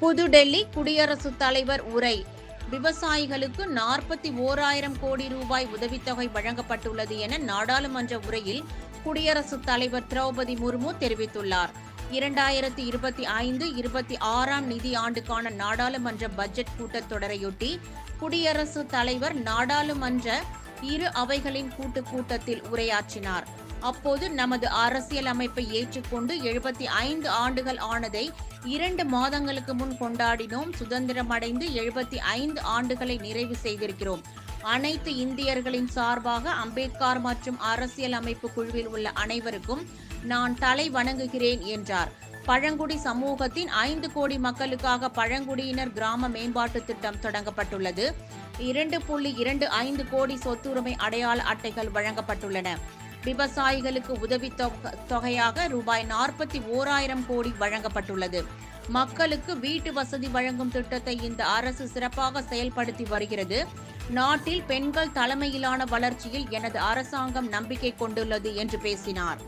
புதுடெல்லி குடியரசுத் தலைவர் உரை. விவசாயிகளுக்கு நாற்பத்தி ஓராயிரம் கோடி ரூபாய் உதவித்தொகை வழங்கப்பட்டுள்ளது என நாடாளுமன்ற உரையில் குடியரசுத் தலைவர் திரௌபதி முர்மு தெரிவித்துள்ளார். இரண்டாயிரத்தி இருபத்தி ஐந்து இருபத்தி ஆறாம் நிதி ஆண்டுக்கான நாடாளுமன்ற பட்ஜெட் கூட்டத்தொடரையொட்டி குடியரசுத் தலைவர் நாடாளுமன்ற இரு அவைகளின் கூட்டுக் கூட்டத்தில் உரையாற்றினார். அப்போது நமது அரசியல் அமைப்பை ஏற்றுக்கொண்டு எழுபத்தி ஐந்து ஆண்டுகள் ஆனதை இரண்டு மாதங்களுக்கு முன் கொண்டாடினோம். சுதந்திரம் அடைந்து எழுபத்தி ஐந்து ஆண்டுகளை நிறைவு செய்திருக்கிறோம். அனைத்து இந்தியர்களின் சார்பாக அம்பேத்கர் மற்றும் அரசியல் அமைப்பு குழுவில் உள்ள அனைவருக்கும் நான் தலை வணங்குகிறேன் என்றார். பழங்குடி சமூகத்தின் ஐந்து கோடி மக்களுக்காக பழங்குடியினர் கிராம மேம்பாட்டு திட்டம் தொடங்கப்பட்டுள்ளது. இரண்டு புள்ளி இரண்டு ஐந்து கோடி சொத்துரிமை அடையாள அட்டைகள் வழங்கப்பட்டுள்ளன. விவசாயிகளுக்கு உதவி தொகையாக ரூபாய் நாற்பத்தி ஓராயிரம் கோடி வழங்கப்பட்டுள்ளது. மக்களுக்கு வீட்டு வசதி வழங்கும் திட்டத்தை இந்த அரசு சிறப்பாக செயல்படுத்தி வருகிறது. நாட்டில் பெண்கள் தலைமையிலான வளர்ச்சியில் எனது அரசாங்கம் நம்பிக்கை கொண்டுள்ளது என்று பேசினார்.